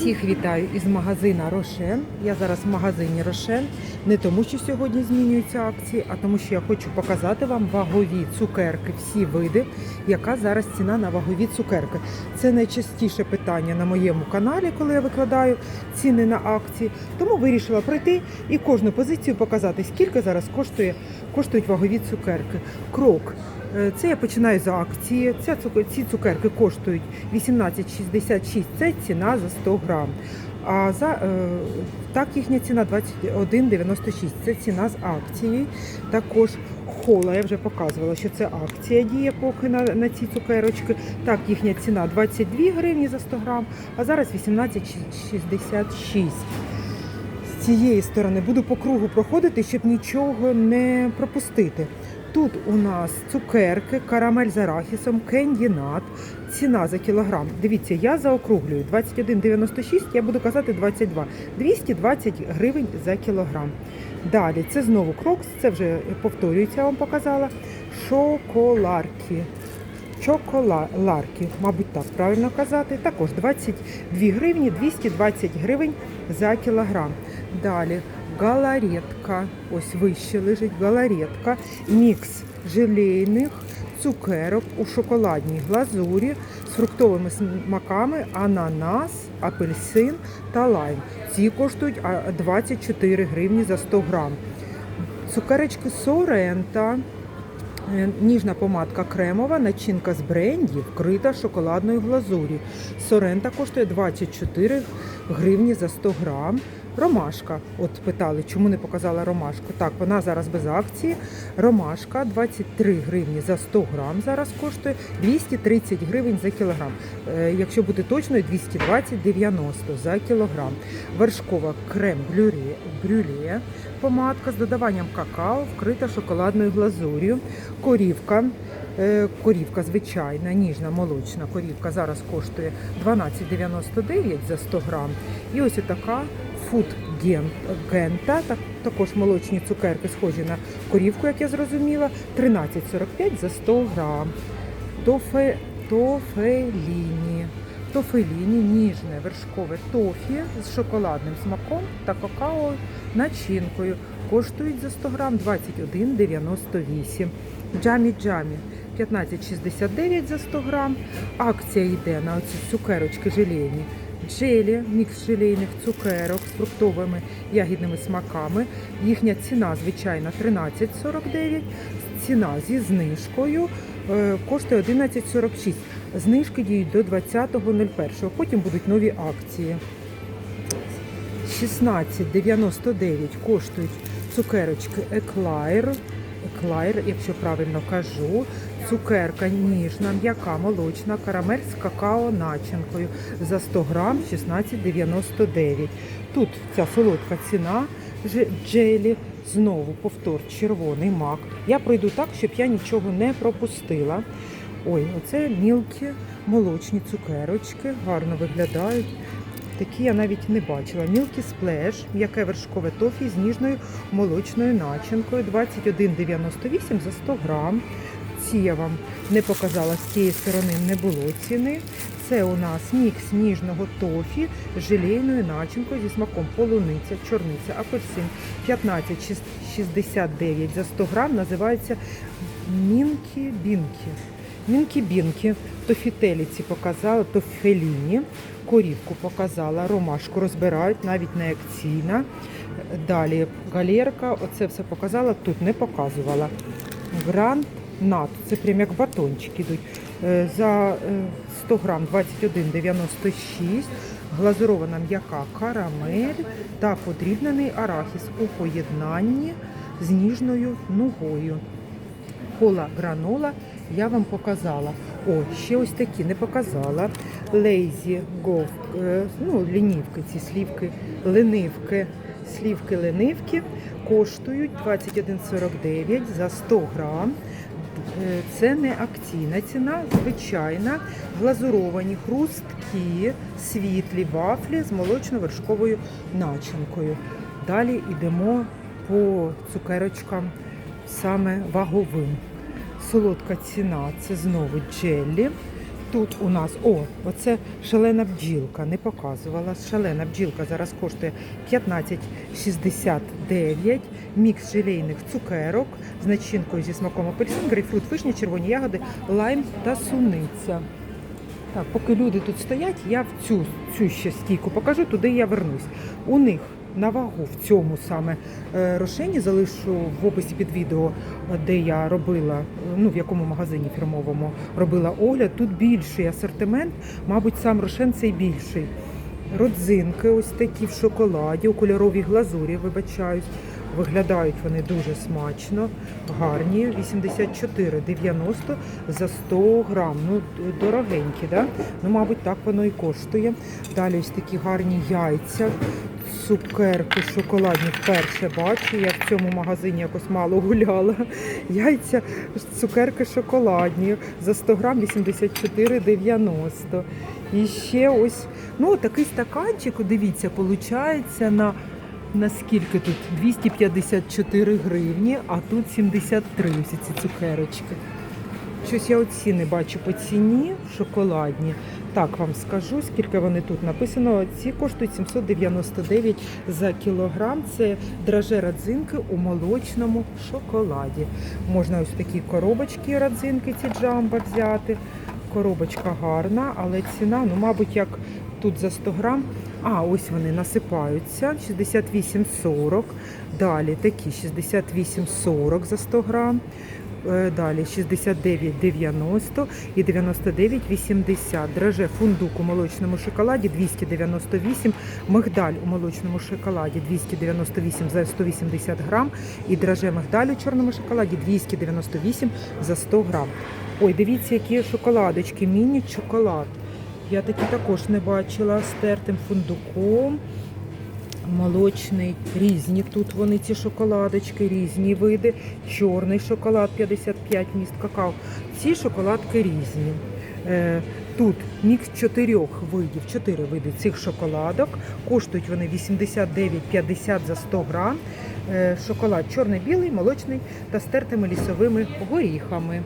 Всіх вітаю із магазина Рошен. Я зараз в магазині Рошен. Не тому, що сьогодні змінюються акції, а тому, що я хочу показати вам вагові цукерки, всі види, яка зараз ціна на вагові цукерки. Це найчастіше питання на моєму каналі, коли я викладаю ціни на акції. Тому вирішила пройти і кожну позицію показати, скільки зараз коштує, коштують вагові цукерки. Крок. Е, Це я починаю за акції. Ця ці цукерки коштують 18,66. Це ціна за 100 грам. А за е, так їхня ціна 21,96. Це ціна з акції. Також хола, я вже показувала, що це акція діє поки на, на ці цукерочки. Так, їхня ціна 22 гривні за 100 грам, а зараз 18,66. З цієї сторони буду по кругу проходити, щоб нічого не пропустити. Тут у нас цукерки, карамель з арахісом, кендінат. Ціна за кілограм. Дивіться, я заокруглюю 21,96, я буду казати 22. 220 гривень за кілограм. Далі, це знову крокс, це вже повторюється, я вам показала. Шоколарки. Чоколарки, мабуть, так правильно казати. Також 22 гривні, 220 гривень за кілограм. Далі галаретка, ось вище лежить галаретка, мікс желейних цукерок у шоколадній глазурі з фруктовими смаками, ананас, апельсин та лайм. Ці коштують 24 гривні за 100 грам. Цукерочки Сорента. Е, Ніжна помадка кремова, начинка з бренді, вкрита шоколадною глазурі. Сорента коштує 24 гривні за 100 грам. Ромашка. От питали, чому не показала ромашку. Так, вона зараз без акції. Ромашка 23 гривні за 100 грам зараз коштує 230 гривень за кілограм. Е, Якщо бути точною, 220-90 за кілограм. Вершкова крем брюле, брюле помадка з додаванням какао, вкрита шоколадною глазур'ю. Корівка. Е, Корівка звичайна, ніжна, молочна корівка зараз коштує 12,99 за 100 грам. І ось така фуд гента, так, також молочні цукерки, схожі на корівку, як я зрозуміла, 13,45 за 100 грам. Тофе, тофеліні. Тофеліні ніжне вершкове тофі з шоколадним смаком та какао начинкою. Коштують за 100 грам 21,98. Джамі джамі 15,69 за 100 грам. Акція йде на оці цукерочки желейні. Джелі, мікс желейних цукерок з фруктовими ягідними смаками. Їхня ціна звичайна 13,49. Ціна зі знижкою е, коштує 11,46. Знижки діють до 20.01. Потім будуть нові акції. 16,99 коштують цукерочки Еклайр. Еклайр, якщо правильно кажу, цукерка ніжна, м'яка, молочна, карамель з какао начинкою за 100 грам 16,99. Тут ця солодка ціна джелі, знову повтор червоний мак. Я пройду так, щоб я нічого не пропустила. Ой, оце мілкі молочні цукерочки, гарно виглядають. Такі я навіть не бачила. Мілкі сплеш, м'яке вершкове тофі з ніжною молочною начинкою 21,98 за 100 грам. Ці я вам не показала, з цієї сторони не було ціни. Це у нас мікс ніжного тофі з желейною начинкою зі смаком полуниця, чорниця, апельсин 15,69 за 100 грам. Називається мінкі-бінкі. Мінкі-бінкі, тофітеліці показала, тофеліні, корівку показала, ромашку розбирають, навіть не акційна. Далі галерка, оце все показала, тут не показувала. Гранд нат, це прям як батончики йдуть. Е, За е, 100 грам 21,96, глазурована м'яка карамель та подрібнений арахіс у поєднанні з ніжною нугою. Кола гранола я вам показала. О, ще ось такі не показала. Лейзі Гов, е, ну, лінівки, ці слівки, ленивки, слівки ленивки коштують 21,49 за 100 грам. Е, Це не акційна ціна, звичайна, глазуровані, хрусткі, світлі вафлі з молочно-вершковою начинкою. Далі йдемо по цукерочкам саме ваговим. Солодка ціна це знову джеллі. тут у нас, о, оце шалена бджілка, не показувала. Шалена бджілка зараз коштує 15,69. Мікс желейних цукерок з начинкою зі смаком апельсин, грейпфрут, вишня, червоні ягоди, лайм та суниця. Так, поки люди тут стоять, я в цю, цю ще стійку покажу, туди я вернусь. У них на вагу в цьому саме е, рошені залишу в описі під відео, е, де я робила, е, ну в якому магазині фірмовому робила огляд. Тут більший асортимент, мабуть, сам рошен цей більший. Родзинки ось такі в шоколаді, у кольоровій глазурі, вибачаюсь. Виглядають вони дуже смачно, гарні. 84,90 за 100 грам. Ну, дорогенькі, да? Ну, мабуть, так воно і коштує. Далі ось такі гарні яйця, цукерки шоколадні вперше бачу. Я в цьому магазині якось мало гуляла. Яйця, цукерки шоколадні за 100 грам 84,90. І ще ось, ну, такий стаканчик, дивіться, виходить на Наскільки тут 254 гривні, а тут 73 ось ці цукерочки. Щось я оці не бачу по ціні шоколадні. Так вам скажу, скільки вони тут написано. Ці коштують 799 за кілограм. Це драже родзинки у молочному шоколаді. Можна ось такі коробочки родзинки, ці джамбо взяти. Коробочка гарна, але ціна, ну, мабуть, як тут за 100 грам. А, ось вони насипаються. 68,40. Далі такі 68,40 за 100 грам. Е, Далі 69,90 і 99,80. Драже фундук у молочному шоколаді 298, мигдаль у молочному шоколаді 298 за 180 грам і драже мигдаль у чорному шоколаді 298 за 100 грам. Ой, дивіться, які шоколадочки, міні-шоколад. Я такі також не бачила з тертим фундуком. Молочний, різні тут вони ці шоколадочки, різні види. Чорний шоколад 55 міст какао. Ці шоколадки різні. Е, Тут мікс чотирьох видів, чотири види цих шоколадок. Коштують вони 89,50 за 100 грам. Е, Шоколад чорний-білий, молочний та з тертими лісовими горіхами.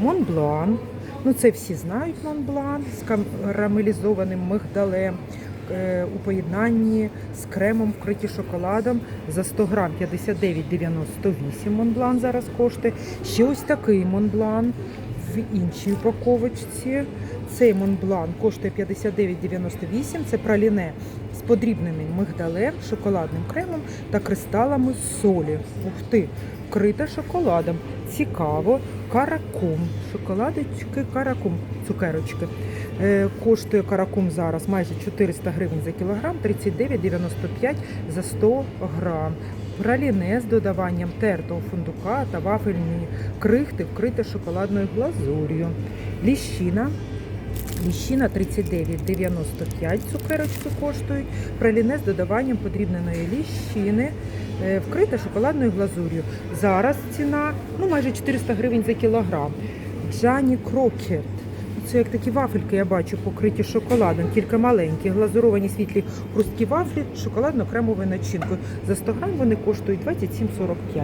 Монблан. Ну, це всі знають Монблан з карамелізованим мигдалем у поєднанні з кремом вкриті шоколадом за 100 грам 59,98 Монблан зараз коштує. Ще ось такий Монблан в іншій упаковочці. Цей Монблан коштує 59,98. Це праліне з подрібненим мигдалем, шоколадним кремом та кристалами солі. Ух ти! Вкрита шоколадом. Цікаво. Каракум. Шоколадочки, каракум, цукерочки. Е, коштує каракум зараз майже 400 гривень за кілограм, 39,95 за 100 грам. Праліне з додаванням тертого фундука та вафельні крихти вкрите шоколадною глазур'ю. Ліщина Ліщина 39,95 цукерочки коштують. Праліне з додаванням подрібненої ліщини, е, вкрита шоколадною глазур'ю. Зараз ціна ну, майже 400 гривень за кілограм. Джані Крокет. Це як такі вафельки, я бачу, покриті шоколадом, тільки маленькі, глазуровані світлі хрусткі вафлі з шоколадно-кремовою начинкою. За 100 грам вони коштують 27,45.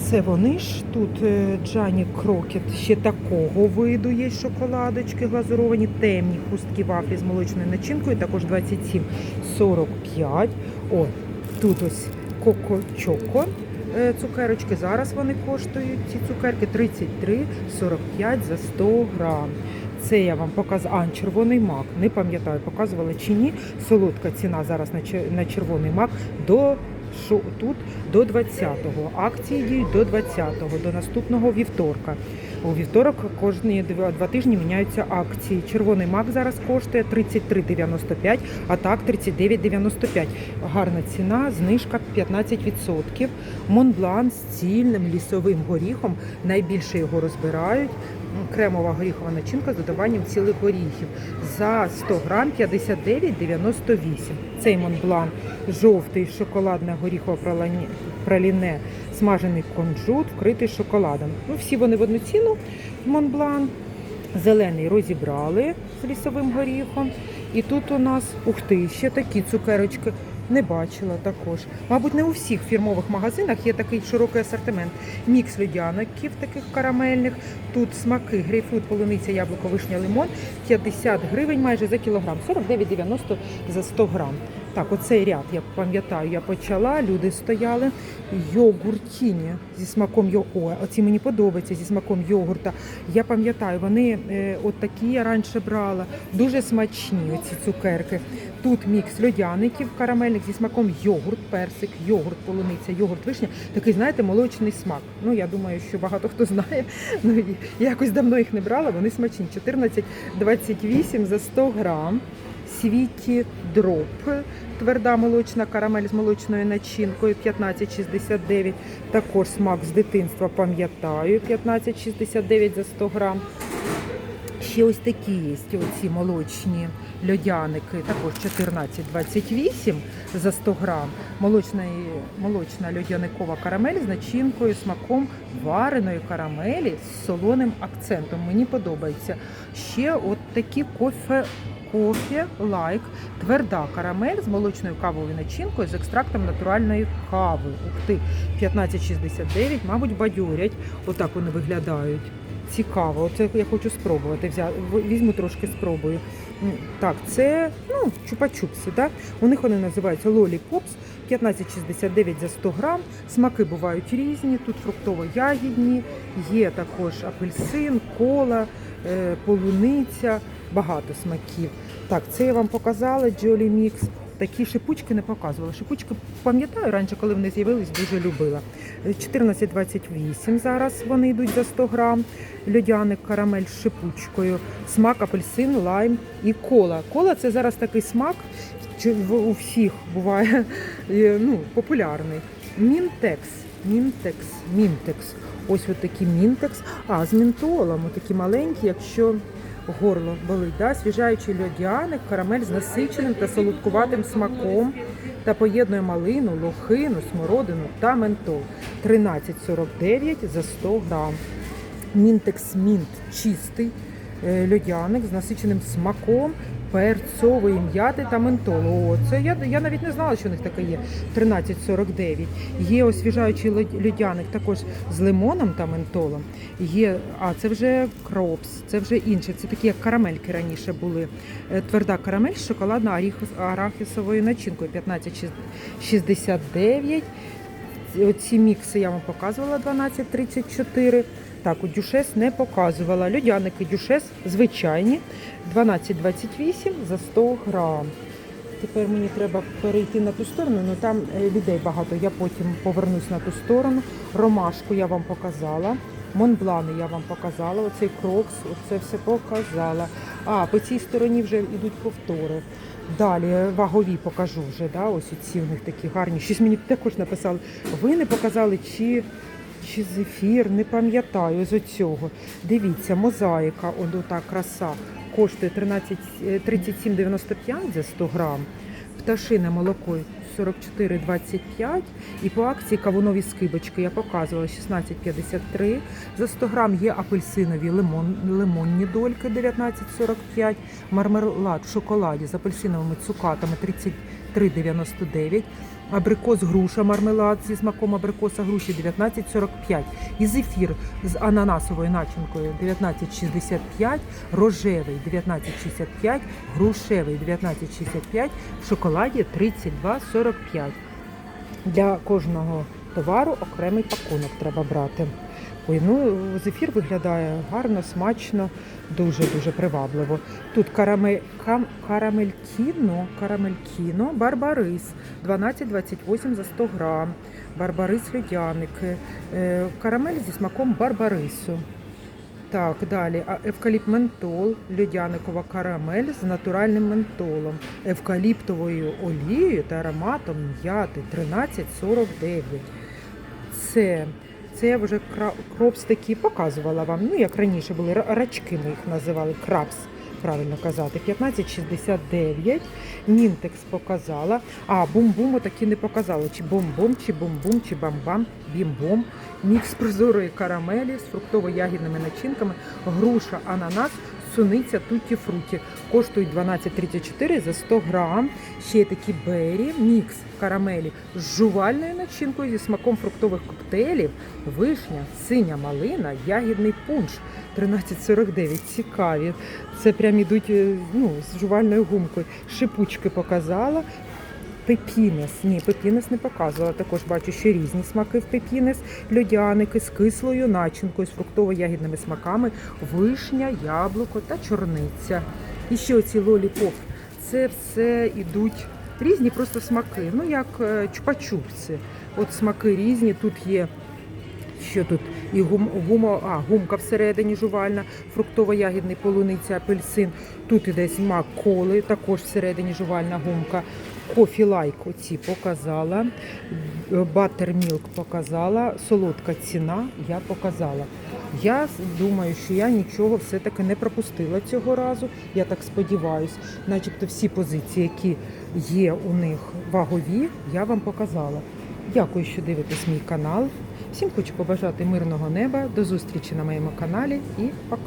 Це вони ж тут е, Джані Крокет ще такого виду є шоколадочки глазуровані, темні хрусткі вафлі з молочною начинкою, також 27,45. О, тут ось Коко Чоко. е, Цукерочки зараз вони коштують ці цукерки 33,45 за 100 грам. Це я вам показала. А, червоний мак. Не пам'ятаю, показувала чи ні. Солодка ціна зараз на чер- червоний мак до тут до 20-го. Акції діють до 20-го, до наступного вівторка. У вівторок кожні два, тижні міняються акції. Червоний мак зараз коштує 33,95, а так 39,95. Гарна ціна, знижка 15%. Монблан з цільним лісовим горіхом. Найбільше його розбирають. Кремова горіхова начинка з додаванням цілих горіхів. За 100 грам 59,98. Цей монблан жовтий шоколадне горіхове праліне, смажений кунжут, вкритий шоколадом. Ну, всі вони в одну ціну. Монблан. Зелений розібрали з лісовим горіхом. І тут у нас, ух ти, ще такі цукерочки. Не бачила також. Мабуть, не у всіх фірмових магазинах є такий широкий асортимент. Мікс льодяників таких карамельних. Тут смаки, грейпфрут, полуниця, яблуко, вишня, лимон. 50 гривень майже за кілограм, 49,90 за 100 грам. Так, оцей ряд, я пам'ятаю, я почала, люди стояли. Йогуртіні зі смаком йо... О, оці мені подобаються зі смаком йогурта. Я пам'ятаю, вони е, от такі я раніше брала. Дуже смачні ці цукерки. Тут мікс льодяників карамельних зі смаком йогурт, персик, йогурт, полуниця, йогурт, вишня. Такий, знаєте, молочний смак. Ну, я думаю, що багато хто знає. Ну, я якось давно їх не брала, вони смачні. 14,28 за 100 грам. Світі дроп. Тверда молочна карамель з молочною начинкою 15,69. Також смак з дитинства пам'ятаю. 15,69 за 100 грам. Ще ось такі є оці молочні льодяники, також 14,28 за 100 грам. Молочна, молочна льодяникова карамель з начинкою, смаком вареної карамелі з солоним акцентом. Мені подобається. Ще от такі кофе. Кофе лайк, тверда карамель з молочною кавовою начинкою з екстрактом натуральної кави. Ух ти, 15,69, мабуть, бадьорять. Отак вони виглядають. Цікаво, оце я хочу спробувати. Взя... в- Візьму трошки спробую. Так, це ну, чупа-чупси, так? У них вони називаються лолі-попс, 15,69 за 100 грам. Смаки бувають різні, тут фруктово-ягідні, є також апельсин, кола, е, полуниця, багато смаків. Так, це я вам показала, Jolly Mix. Такі шипучки не показувала. Шипучки пам'ятаю раніше, коли вони з'явились, дуже любила. Е, 14,28 зараз вони йдуть за 100 грам. Льодяник карамель з шипучкою, смак апельсин, лайм і кола. Кола це зараз такий смак, у всіх буває ну, популярний. Мінтекс, мінтекс, мінтекс. Ось от такі мінтекс. А, з мінтолом, такі маленькі, якщо горло болить. Да? Свіжаючий льодяник, карамель з насиченим та солодкуватим смаком та поєднує малину, лохину, смородину та ментол. 13,49 за 100 грам. Мінтекс Мінт чистий е, льодяник з насиченим смаком, перцової м'яти та ментолу. О, це я, я навіть не знала, що у них таке є. 13,49. Є освіжаючий льод- льодяник також з лимоном та ментолом. Є, а це вже кропс, це вже інше. Це такі як карамельки раніше були. Е, Тверда карамель з шоколадно-арахісовою начинкою 15,69. Оці мікси я вам показувала 12,34. Так, у дюшес не показувала. Льодяники дюшес звичайні 12,28 за 100 грам. Тепер мені треба перейти на ту сторону, але там е, людей багато. Я потім повернусь на ту сторону. Ромашку я вам показала. Монблани я вам показала. Оцей крокс, оце все показала. А, по цій стороні вже йдуть повтори. Далі е, вагові покажу вже. Да? Ось ці в них такі гарні. Щось мені також написали. Ви не показали, чи, чи зефір, не пам'ятаю з оцього. Дивіться, мозаїка, он та краса. Коштує 13, е, 37,95 за 100 грам. Пташине молоко 44,25. І по акції кавунові скибочки я показувала 16,53. За 100 грам є апельсинові лимон, лимонні дольки 19,45. Мармелад в шоколаді з апельсиновими цукатами 33,99. Абрикос груша мармелад зі смаком абрикоса груші 19,45. І зефір з ананасовою начинкою 19,65. Рожевий 19,65. Грушевий 19,65. В шоколаді 32,45. Для кожного товару окремий пакунок треба брати. Ой, ну зефір виглядає гарно, смачно, дуже-дуже привабливо. Тут караме, кам, карамелькіно, карамелькіно, барбарис 12,28 за 100 грам. Барбарис льодяники, е, карамель зі смаком барбарису. Так, далі. А евкаліпт ментол, льодяникова карамель з натуральним ментолом, евкаліптовою олією та ароматом м'яти 13,49. Це, це я вже кропс такі показувала вам. Ну, як раніше були рачки, ми їх називали крапс. Правильно казати, 15,69. Мінтекс показала. А, бум-бум такі не показали. Чи бум-бум, чи бум-бум, чи бам-бам, бім-бом. Мікс прозорої карамелі з фруктово-ягідними начинками, груша, ананас, суниця Тутті Фруті. Коштують 12,34 за 100 грам. Ще є такі бері, мікс карамелі з жувальною начинкою зі смаком фруктових коктейлів, вишня, синя малина, ягідний пунш. 13,49. Цікаві. Це прям ідуть е, ну, з жувальною гумкою. Шипучки показала. Пепінес. Ні, пепінес не показувала. Також бачу, що різні смаки в пепінес, льодяники з кислою начинкою, з фруктово-ягідними смаками, вишня, яблуко та чорниця. І ще оці лолі-поп. Це все ідуть різні просто смаки. Ну, як е, чупа-чупси. От смаки різні. Тут є що тут і гум, гумо, а, гумка всередині жувальна, фруктово-ягідний полуниця, апельсин. Тут іде смак коли, також всередині жувальна гумка. Кофі лайк оці показала, баттермілк показала, солодка ціна я показала. Я думаю, що я нічого все-таки не пропустила цього разу. Я так сподіваюся, начебто всі позиції, які є у них вагові, я вам показала. Дякую, що дивитесь мій канал. Всім хочу побажати мирного неба. До зустрічі на моєму каналі і пока.